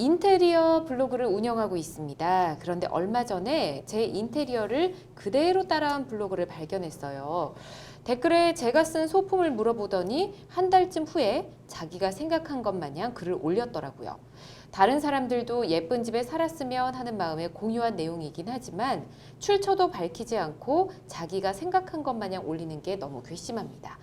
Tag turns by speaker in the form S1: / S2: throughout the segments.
S1: 인테리어 블로그를 운영하고 있습니다. 그런데 얼마 전에 제 인테리어를 그대로 따라한 블로그를 발견했어요. 댓글에 제가 쓴 소품을 물어보더니 한 달쯤 후에 자기가 생각한 것 마냥 글을 올렸더라고요. 다른 사람들도 예쁜 집에 살았으면 하는 마음에 공유한 내용이긴 하지만 출처도 밝히지 않고 자기가 생각한 것 마냥 올리는 게 너무 괘씸합니다.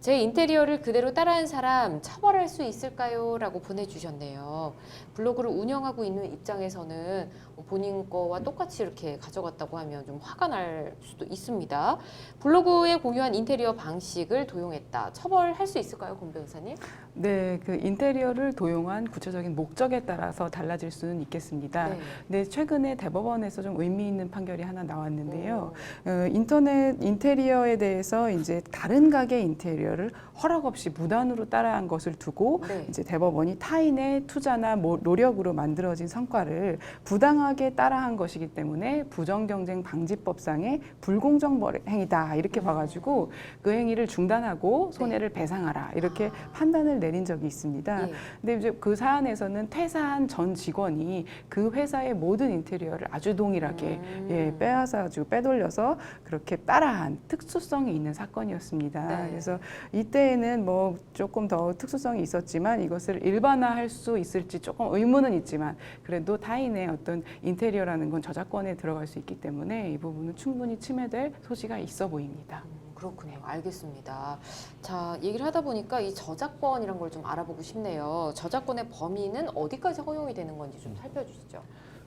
S1: 제 인테리어를 그대로 따라한 사람 처벌할 수 있을까요? 라고 보내주셨네요. 블로그를 운영하고 있는 입장에서는 뭐 본인 거와 똑같이 이렇게 가져갔다고 하면 좀 화가 날 수도 있습니다. 블로그에 공유한 인테리어 방식을 도용했다. 처벌할 수 있을까요, 공 변호사님?
S2: 네, 그 인테리어를 도용한 구체적인 목적에 따라서 달라질 수는 있겠습니다.
S1: 네.
S2: 근데 최근에 대법원에서 좀 의미 있는 판결이 하나 나왔는데요.
S1: 오.
S2: 어, 인터넷 인테리어에 대해서 이제 다른 가게 인테리어 를 허락 없이 무단으로 따라한 것을 두고
S1: 네.
S2: 이제 대법원이 타인의 투자나 뭐 노력으로 만들어진 성과를 부당하게 따라한 것이기 때문에 부정경쟁 방지법상의 불공정 행위다 이렇게 봐가지고 그 행위를 중단하고 손해를 배상하라 이렇게
S1: 아.
S2: 판단을 내린 적이 있습니다.
S1: 예.
S2: 근데 이제 그 사안에서는 퇴사한 전 직원이 그 회사의 모든 인테리어를 아주 동일하게
S1: 음.
S2: 예, 빼앗아 가지고 빼돌려서 그렇게 따라한 특수성이 있는 사건이었습니다.
S1: 네.
S2: 그래서 이때에는 뭐 조금 더 특수성이 있었지만 이것을 일반화할 수 있을지 조금 의문은 있지만 그래도 타인의 어떤 인테리어라는 건 저작권에 들어갈 수 있기 때문에 이 부분은 충분히 침해될 소지가 있어 보입니다.
S1: 음, 그렇군요. 알겠습니다. 자, 얘기를 하다 보니까 이 저작권이란 걸 좀 알아보고 싶네요. 저작권의 범위는 어디까지 허용이 되는 건지 좀 살펴주시죠.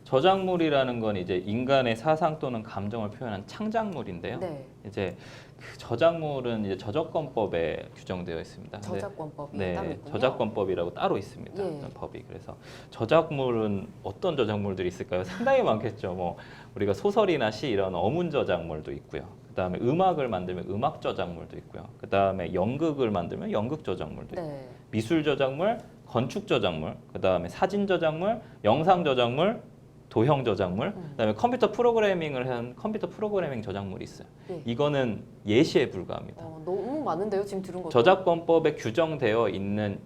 S3: 저작물이라는 건 이제 인간의 사상 또는 감정을 표현한 창작물인데요.
S1: 네.
S3: 이제 그 저작물은 이제 저작권법에 규정되어 있습니다. 근데
S1: 저작권법이
S3: 네,
S1: 따로 있군요.
S3: 저작권법이라고 따로 있습니다.
S1: 예.
S3: 어떤 법이 그래서 저작물은 어떤 저작물들이 있을까요? 상당히 많겠죠. 뭐 우리가 소설이나 시 이런 어문 저작물도 있고요. 그다음에 음악을 만들면 음악 저작물도 있고요. 그다음에 연극을 만들면 연극 저작물도 있고
S1: 네.
S3: 미술 저작물, 건축 저작물, 그다음에 사진 저작물, 영상 저작물, 도형 저작물,
S1: 음.
S3: 그다음에 컴퓨터 프로그래밍을 한 컴퓨터 프로그래밍 저작물이 있어요.
S1: 네.
S3: 이거는 예시에 불과합니다.
S1: 어, 너무 많은데요. 지금 들은 거.
S3: 저작권법에 규정되어 있는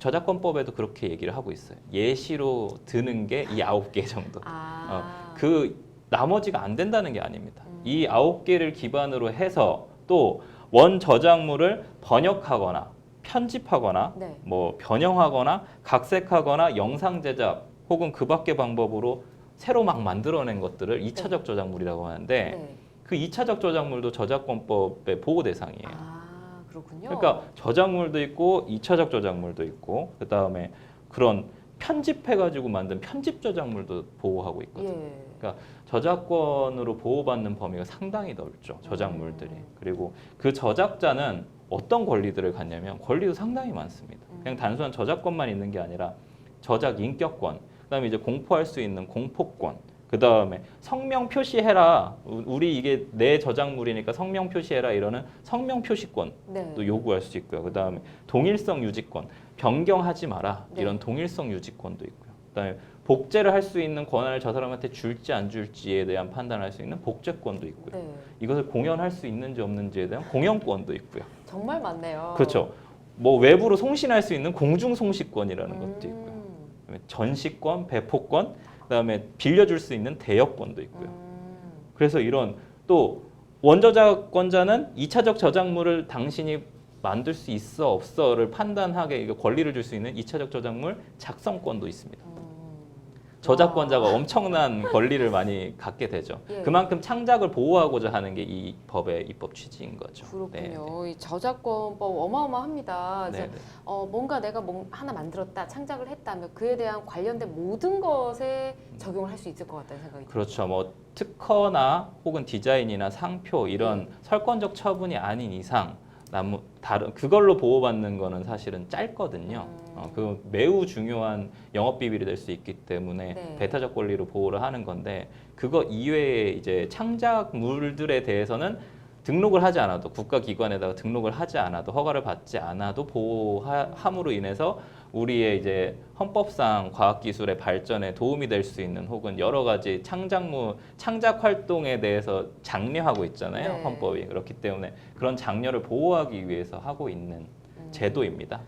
S3: 저작권법에도 그렇게 얘기를 하고 있어요. 예시로 드는 게 이 아홉 개 정도.
S1: 아.
S3: 그 나머지가 안 된다는 게 아닙니다.
S1: 음.
S3: 이 아홉 개를 기반으로 해서 또 원 저작물을 번역하거나 편집하거나
S1: 네.
S3: 뭐 변형하거나 각색하거나 영상 제작 혹은 그 밖의 방법으로 새로 막 만들어낸 것들을 이차적 저작물이라고 하는데
S1: 네.
S3: 그 이차적 저작물도 저작권법의 보호 대상이에요.
S1: 아, 그렇군요.
S3: 그러니까 저작물도 있고 이차적 저작물도 있고 그다음에 그런 편집해 가지고 만든 편집 저작물도 보호하고 있거든요.
S1: 예.
S3: 저작권으로 보호받는 범위가 상당히 넓죠. 저작물들이.
S1: 음.
S3: 그리고 그 저작자는 어떤 권리들을 갖냐면 권리도 상당히 많습니다. 그냥
S1: 음.
S3: 단순한 저작권만 있는 게 아니라 저작 인격권, 그다음에 이제 공포할 수 있는 공포권, 그다음에 성명 표시해라. 우- 우리 이게 내 저작물이니까 성명 표시해라 이러는 성명 표시권도
S1: 네.
S3: 요구할 수 있고요. 그다음에 동일성 유지권, 변경하지 마라.
S1: 네.
S3: 이런 동일성 유지권도 있고요. 그다음에 복제를 할 수 있는 권한을 저 사람한테 줄지 안 줄지에 대한 판단을 할수 있는 복제권도 있고요.
S1: 네.
S3: 이것을 공연할 수 있는지 없는지에 대한 공연권도 있고요.
S1: 정말 많네요.
S3: 그렇죠. 뭐 외부로 송신할 수 있는 공중 송시권이라는 것도 있고요. 전시권, 배포권, 그다음에 빌려줄 수 있는 대여권도 있고요.
S1: 음.
S3: 그래서 이런 또 원저작권자는 이차적 저작물을 당신이 만들 수 있어 없어를 판단하게 권리를 줄 수 있는 이차적 저작물 작성권도 있습니다.
S1: 음.
S3: 저작권자가
S1: 와.
S3: 엄청난 권리를 많이 갖게 되죠.
S1: 예.
S3: 그만큼 창작을 보호하고자 하는 게 이 법의 입법 취지인 거죠.
S1: 그렇군요. 이 저작권법 어마어마합니다.
S3: 네,
S1: 그래서
S3: 네.
S1: 어, 뭔가 내가 뭐 하나 만들었다, 창작을 했다면 그에 대한 관련된 모든 것에 적용을 할 수 있을 것 같다는 생각이 듭니다.
S3: 그렇죠. 뭐 특허나 혹은 디자인이나 상표 이런
S1: 네.
S3: 설권적 처분이 아닌 이상 나무 다른 그걸로 보호받는 거는 사실은 짧거든요.
S1: 음.
S3: 어, 그 매우 중요한 영업 비밀이 될 수 있기 때문에
S1: 네.
S3: 배타적 권리로 보호를 하는 건데 그거 이외에 이제 창작물들에 대해서는 등록을 하지 않아도 국가기관에다가 등록을 하지 않아도 허가를 받지 않아도 보호함으로 인해서 우리의 이제 헌법상 과학기술의 발전에 도움이 될 수 있는 혹은 여러 가지 창작물 창작 활동에 대해서 장려하고 있잖아요
S1: 네.
S3: 헌법이 그렇기 때문에 그런 장려를 보호하기 위해서 하고 있는
S1: 음.
S3: 제도입니다.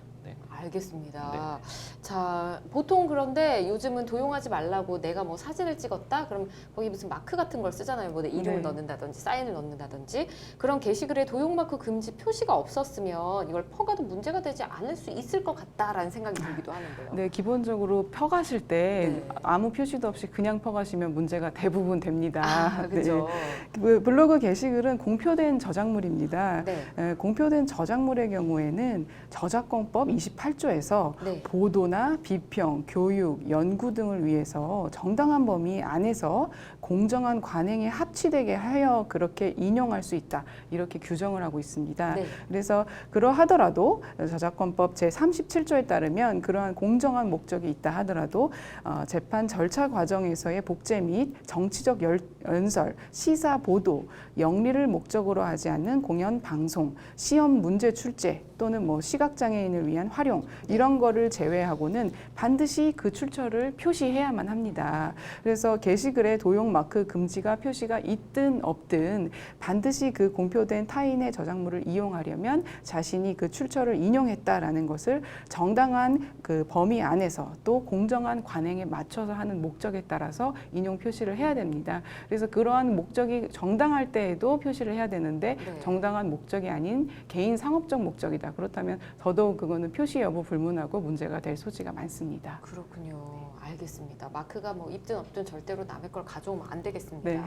S3: 네.
S1: 알겠습니다. 자, 보통 그런데 요즘은 도용하지 말라고 내가 뭐 사진을 찍었다? 그럼 거기 무슨 마크 같은 걸 쓰잖아요. 뭐 내 이름을
S2: 네.
S1: 넣는다든지 사인을 넣는다든지 그런 게시글에 도용 마크 금지 표시가 없었으면 이걸 퍼가도 문제가 되지 않을 수 있을 것 같다라는 생각이 들기도 하는데요.
S2: 네, 기본적으로 펴가실 때
S1: 네.
S2: 아무 표시도 없이 그냥 퍼가시면 문제가 대부분 됩니다.
S1: 아, 그죠.
S2: 네. 그 블로그 게시글은 공표된 저작물입니다.
S1: 네.
S2: 에, 공표된 저작물의 경우에는 저작권법 28 조에서
S1: 네.
S2: 보도나 비평, 교육, 연구 등을 위해서 정당한 범위 안에서 공정한 관행에 합치되게 하여 그렇게 인용할 수 있다. 이렇게 규정을 하고 있습니다.
S1: 네.
S2: 그래서 그러하더라도 저작권법 제 37조에 따르면 그러한 공정한 목적이 있다 하더라도 어, 재판 절차 과정에서의 복제 및 정치적 열- 연설, 시사 보도, 영리를 목적으로 하지 않는 공연 방송, 시험 문제 출제 또는 뭐 시각 장애인을 위한 활용 이런 거를 제외하고는 반드시 그 출처를 표시해야만 합니다. 그래서 게시글에 도용 마크 금지가 표시가 있든 없든 반드시 그 공표된 타인의 저작물을 이용하려면 자신이 그 출처를 인용했다라는 것을 정당한 그 범위 안에서 또 공정한 관행에 맞춰서 하는 목적에 따라서 인용 표시를 해야 됩니다. 그래서 그러한 목적이 정당할 때에도 표시를 해야 되는데
S1: 네.
S2: 정당한 목적이 아닌 개인 상업적 목적이다. 그렇다면 더더욱 그거는 표시 여부 불문하고 문제가 될 소지가 많습니다.
S1: 그렇군요. 알겠습니다. 마크가 뭐 입든 없든 절대로 남의 걸 가져오면 안 되겠습니다.
S2: 네.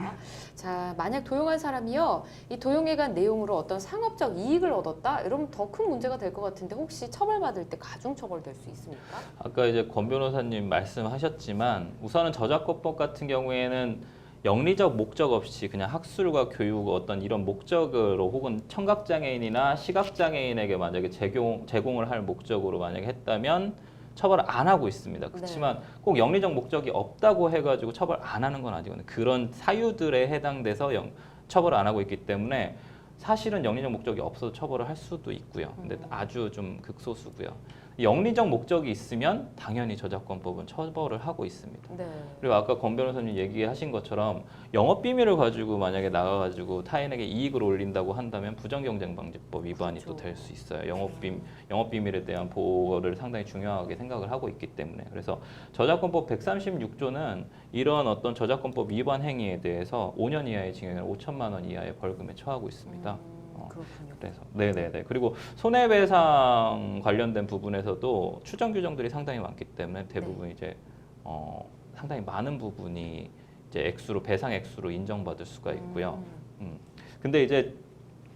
S1: 자, 만약 도용한 사람이요, 이 도용에 관 내용으로 어떤 상업적 이익을 얻었다? 이러면 더 큰 문제가 될 것 같은데 혹시 처벌받을 때 가중 처벌될 수 있습니까?
S3: 아까 이제 권 변호사님 말씀하셨지만 우선은 저작권법 같은 경우에는 영리적 목적 없이 그냥 학술과 교육 어떤 이런 목적으로 혹은 청각 장애인이나 시각 장애인에게 만약에 제공 제공을 할 목적으로 만약에 했다면 처벌을 안 하고 있습니다. 그렇지만 꼭 영리적 목적이 없다고 해가지고 처벌 안 하는 건 아니거든요. 그런 사유들에 해당돼서 영, 처벌을 안 하고 있기 때문에 사실은 영리적 목적이 없어도 처벌을 할 수도 있고요. 근데
S1: 음.
S3: 아주 좀 극소수고요. 영리적 목적이 있으면 당연히 저작권법은 처벌을 하고 있습니다.
S1: 네.
S3: 그리고 아까 권 변호사님 얘기하신 것처럼 영업 비밀을 가지고 만약에 나가가지고 타인에게 이익을 올린다고 한다면 부정경쟁방지법 위반이 또
S1: 그렇죠.
S3: 될수 있어요. 영업 비 영업 비밀에 대한 보호를 상당히 중요하게 생각을 하고 있기 때문에 그래서 저작권법 136조는 이런 어떤 저작권법 위반 행위에 대해서 5년 이하의 징역이나 5천만 원 이하의 벌금에 처하고 있습니다.
S1: 음,
S3: 어.
S1: 그렇군요.
S3: 그래서 네네네 그리고 손해배상 관련된 부분에서도 추정 규정들이 상당히 많기 때문에 대부분 이제 어, 상당히 많은 부분이 이제 액수로 배상 액수로 인정받을 수가 있고요.
S1: 음,
S3: 음. 근데 이제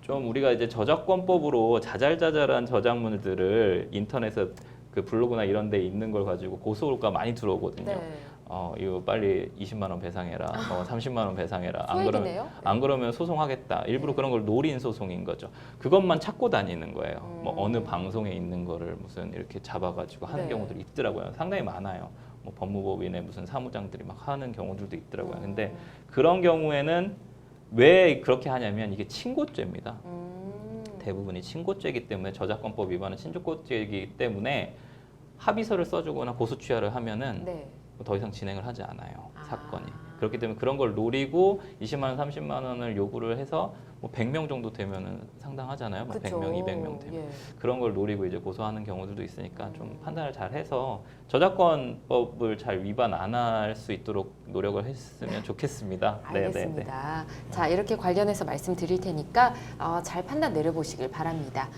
S3: 좀 우리가 이제 저작권법으로 자잘자잘한 저작물들을 인터넷에 그 블로그나 이런 데 있는 걸 가지고 고소가 많이 들어오거든요.
S1: 네.
S3: 어, 이거 빨리 20만 원 배상해라. 뭐 30만 원 배상해라. 안 그러면
S1: 소액이네요.
S3: 안 그러면 소송하겠다. 일부러
S1: 네.
S3: 그런 걸 노린 소송인 거죠. 그것만 찾고 다니는 거예요. 뭐
S1: 음.
S3: 어느 방송에 있는 거를 무슨 이렇게 잡아가지고 하는
S1: 네.
S3: 경우들이 있더라고요. 상당히 많아요. 뭐 법무법인의 무슨 사무장들이 막 하는 경우들도 있더라고요. 근데
S1: 음,
S3: 그런 경우에는 왜 그렇게 하냐면 이게 친고죄입니다.
S1: 음,
S3: 대부분이 친고죄이기 때문에 저작권법 위반은 친고죄이기 때문에 합의서를 써주거나 고소 취하를 하면은
S1: 네.
S3: 더 이상 진행을 하지 않아요
S1: 아.
S3: 사건이 그렇기 때문에 그런 걸 노리고 20만 원, 30만 원을 요구를 해서 뭐 100명 정도 되면은 상당하잖아요. 뭐
S1: 그쵸.
S3: 100명, 200명 되면
S1: 예.
S3: 그런 걸 노리고 이제 고소하는 경우들도 있으니까 좀
S1: 음.
S3: 판단을 잘 해서 저작권법을 잘 위반 안 할 수 있도록 노력을 했으면 좋겠습니다. 네, 네, 네.
S1: 알겠습니다. 자, 이렇게 관련해서 말씀드릴 테니까 어, 잘 판단 내려보시길 바랍니다.